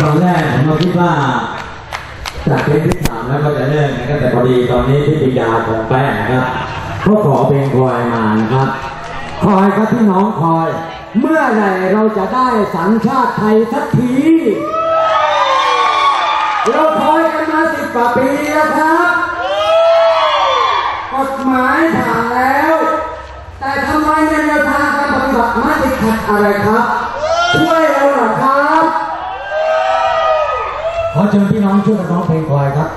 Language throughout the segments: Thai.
ตอนแรกผมก็คิดว่าจากเพลงที่สามแล้วก็จะเลิกนะครับแต่พอดีตอนนี้พิธียาของแป้งนะครับก็ขอเพลงคอยมานะครับ คอยครับพี่น้องคอย เมื่อไหร่เราจะได้สัญชาติไทยสักทีเราคอยกันมาสิบกว่าปีแล้วครับกฎหมายผ่านแล้ว แต่ทำไมในแนวทางการปฏิบัติมาติดขัดอะไรครับ ขอเชิญพี่น้องช่วยกันร้องเพลงคอยครับ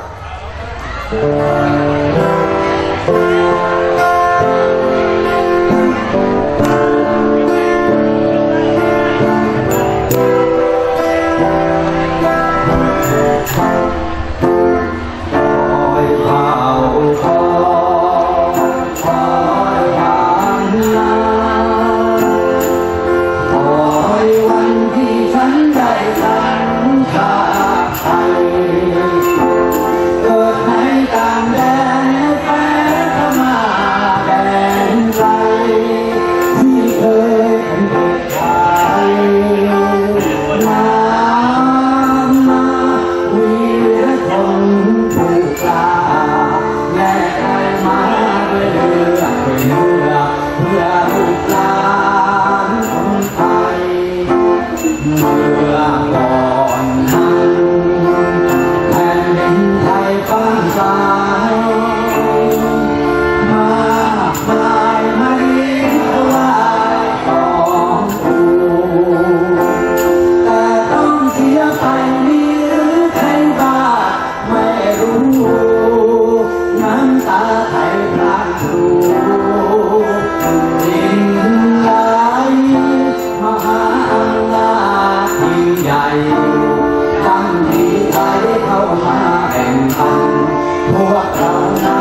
หาแห่งธรรมพวกเรา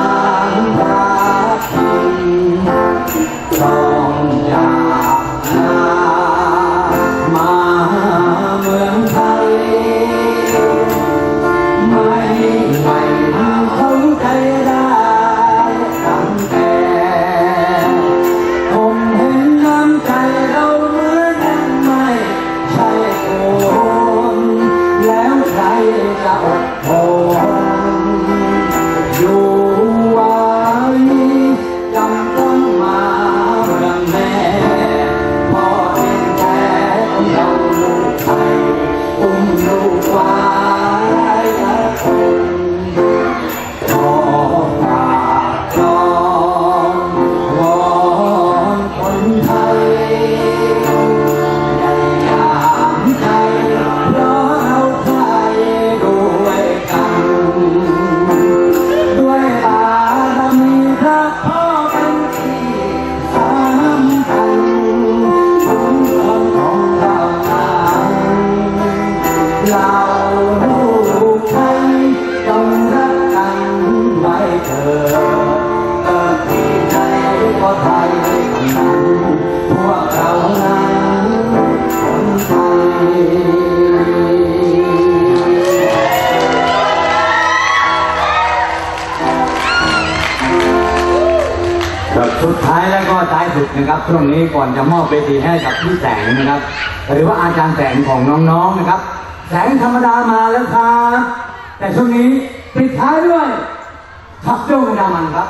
ลูกไทยต้องรักกันไว้เถิดเกิดที่ไหนก็ไทยทั้งนั้นพวกเรานั้นคนไทยครับสุดท้ายแล้วก็ท้ายสุดนะครับช่วงนี้ก่อนจะมอบเวทีให้กับพี่แสงนะครับ หรือว่าอาจารย์แสงของน้องๆนะครับ แสงธรรมดามาแล้วครับ แต่ช่วงนี้ปิดท้ายด้วยทับโจ้กระดามันครับ